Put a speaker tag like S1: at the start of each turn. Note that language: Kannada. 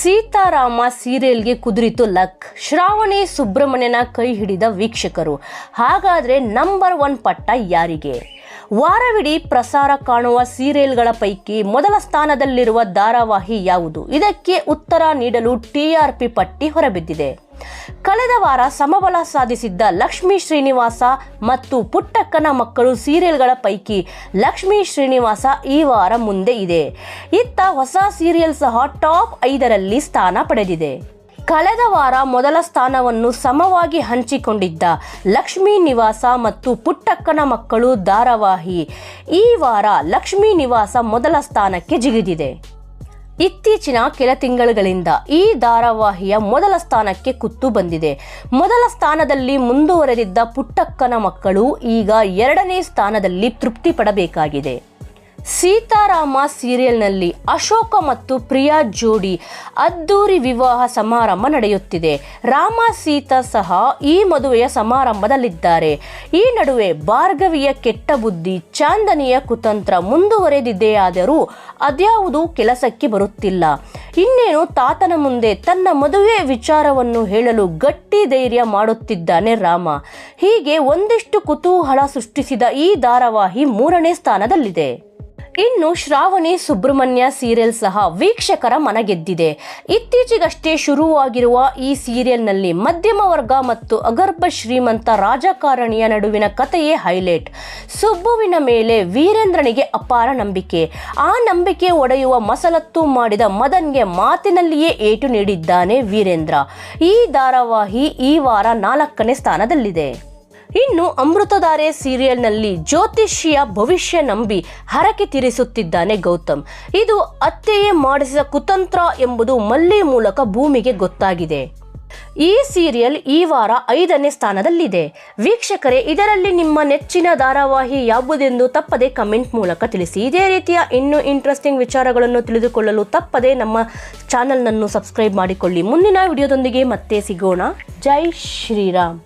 S1: ಸೀತಾರಾಮ ಸೀರಿಯಲ್ಗೆ ಕುದುರಿತು ಲಕ್. ಶ್ರಾವಣಿ ಸುಬ್ರಹ್ಮಣ್ಯನ ಕೈ ಹಿಡಿದ ವೀಕ್ಷಕರು. ಹಾಗಾದ್ರೆ ನಂಬರ್ ಒನ್ ಪಟ್ಟ ಯಾರಿಗೆ? ವಾರವಿಡೀ ಪ್ರಸಾರ ಕಾಣುವ ಸೀರಿಯಲ್ಗಳ ಪೈಕಿ ಮೊದಲ ಸ್ಥಾನದಲ್ಲಿರುವ ಧಾರಾವಾಹಿ ಯಾವುದು? ಇದಕ್ಕೆ ಉತ್ತರ ನೀಡಲು ಟಿಆರ್ಪಿ ಪಟ್ಟಿ ಹೊರಬಿದ್ದಿದೆ. ಕಳೆದ ವಾರ ಸಮಬಲ ಸಾಧಿಸಿದ್ದ ಲಕ್ಷ್ಮೀ ಶ್ರೀನಿವಾಸ ಮತ್ತು ಪುಟ್ಟಕ್ಕನ ಮಕ್ಕಳು ಸೀರಿಯಲ್ಗಳ ಪೈಕಿ ಲಕ್ಷ್ಮೀ ಶ್ರೀನಿವಾಸ ಈ ವಾರ ಮುಂದೆ ಇದೆ. ಇತ್ತ ಹೊಸ ಸೀರಿಯಲ್ ಸಹ ಟಾಪ್ ಐದರಲ್ಲಿ ಸ್ಥಾನ ಪಡೆದಿದೆ. ಕಳೆದ ವಾರ ಮೊದಲ ಸ್ಥಾನವನ್ನು ಸಮವಾಗಿ ಹಂಚಿಕೊಂಡಿದ್ದ ಲಕ್ಷ್ಮೀ ನಿವಾಸ ಮತ್ತು ಪುಟ್ಟಕ್ಕನ ಮಕ್ಕಳು ಧಾರಾವಾಹಿ. ಈ ವಾರ ಲಕ್ಷ್ಮೀ ನಿವಾಸ ಮೊದಲ ಸ್ಥಾನಕ್ಕೆ ಜಿಗಿದಿದೆ. ಇತ್ತೀಚಿನ ಕೆಲ ತಿಂಗಳುಗಳಿಂದ ಈ ಧಾರಾವಾಹಿಯ ಮೊದಲ ಸ್ಥಾನಕ್ಕೆ ಕುತ್ತು ಬಂದಿದೆ. ಮೊದಲ ಸ್ಥಾನದಲ್ಲಿ ಮುಂದುವರೆದಿದ್ದ ಪುಟ್ಟಕ್ಕನ ಮಕ್ಕಳು ಈಗ ಎರಡನೇ ಸ್ಥಾನದಲ್ಲಿ ತೃಪ್ತಿ ಪಡಬೇಕಾಗಿದೆ. ಸೀತಾರಾಮ ಸೀರಿಯಲ್ನಲ್ಲಿ ಅಶೋಕ ಮತ್ತು ಪ್ರಿಯಾ ಜೋಡಿ ಅದ್ದೂರಿ ವಿವಾಹ ಸಮಾರಂಭ ನಡೆಯುತ್ತಿದೆ. ರಾಮ, ಸೀತಾ ಸಹ ಈ ಮದುವೆಯ ಸಮಾರಂಭದಲ್ಲಿದ್ದಾರೆ. ಈ ನಡುವೆ ಭಾರ್ಗವಿಯ ಕೆಟ್ಟ ಬುದ್ಧಿ, ಚಾಂದನಿಯ ಕುತಂತ್ರ ಮುಂದುವರೆದಿದೆಯಾದರೂ ಅದ್ಯಾವುದೂ ಕೆಲಸಕ್ಕೆ ಬರುತ್ತಿಲ್ಲ. ಇನ್ನೇನು ತಾತನ ಮುಂದೆ ತನ್ನ ಮದುವೆ ವಿಚಾರವನ್ನು ಹೇಳಲು ಗಟ್ಟಿ ಧೈರ್ಯ ಮಾಡುತ್ತಿದ್ದಾನೆ ರಾಮ. ಹೀಗೆ ಒಂದಿಷ್ಟು ಕುತೂಹಲ ಸೃಷ್ಟಿಸಿದ ಈ ಧಾರಾವಾಹಿ ಮೂರನೇ ಸ್ಥಾನದಲ್ಲಿದೆ. ಇನ್ನು ಶ್ರಾವಣಿ ಸುಬ್ರಹ್ಮಣ್ಯ ಸೀರಿಯಲ್ ಸಹ ವೀಕ್ಷಕರ ಮನಗೆದ್ದಿದೆ. ಇತ್ತೀಚೆಗಷ್ಟೇ ಶುರುವಾಗಿರುವ ಈ ಸೀರಿಯಲ್ನಲ್ಲಿ ಮಧ್ಯಮ ವರ್ಗ ಮತ್ತು ಅಗರ್ಭ ಶ್ರೀಮಂತ ರಾಜಕಾರಣಿಯ ನಡುವಿನ ಕಥೆಯೇ ಹೈಲೈಟ್. ಸುಬ್ಬುವಿನ ಮೇಲೆ ವೀರೇಂದ್ರನಿಗೆ ಅಪಾರ ನಂಬಿಕೆ. ಆ ನಂಬಿಕೆ ಒಡೆಯುವ ಮಸಲತ್ತು ಮಾಡಿದ ಮದನ್ಗೆ ಮಾತಿನಲ್ಲಿಯೇ ಏಟು ನೀಡಿದ್ದಾನೆ ವೀರೇಂದ್ರ. ಈ ಧಾರಾವಾಹಿ ಈ ವಾರ ನಾಲ್ಕನೇ ಸ್ಥಾನದಲ್ಲಿದೆ. ಇನ್ನು ಅಮೃತಧಾರೆ ಸೀರಿಯಲ್ನಲ್ಲಿ ಜ್ಯೋತಿಷಿಯ ಭವಿಷ್ಯ ನಂಬಿ ಹರಕೆ ತೀರಿಸುತ್ತಿದ್ದಾನೆ ಗೌತಮ್. ಇದು ಅತ್ತೆಯೇ ಮಾಡಿಸಿದ ಕುತಂತ್ರ ಎಂಬುದು ಮಲ್ಲಿ ಮೂಲಕ ಭೂಮಿಗೆ ಗೊತ್ತಾಗಿದೆ. ಈ ಸೀರಿಯಲ್ ಈ ವಾರ ಐದನೇ ಸ್ಥಾನದಲ್ಲಿದೆ. ವೀಕ್ಷಕರೇ, ಇದರಲ್ಲಿ ನಿಮ್ಮ ನೆಚ್ಚಿನ ಧಾರಾವಾಹಿ ಯಾವುದೆಂದು ತಪ್ಪದೆ ಕಮೆಂಟ್ ಮೂಲಕ ತಿಳಿಸಿ. ಇದೇ ರೀತಿಯ ಇನ್ನೂ ಇಂಟ್ರೆಸ್ಟಿಂಗ್ ವಿಚಾರಗಳನ್ನು ತಿಳಿದುಕೊಳ್ಳಲು ತಪ್ಪದೆ ನಮ್ಮ ಚಾನಲ್ನನ್ನು ಸಬ್ಸ್ಕ್ರೈಬ್ ಮಾಡಿಕೊಳ್ಳಿ. ಮುಂದಿನ ವಿಡಿಯೋದೊಂದಿಗೆ ಮತ್ತೆ ಸಿಗೋಣ. ಜೈ ಶ್ರೀರಾಮ್.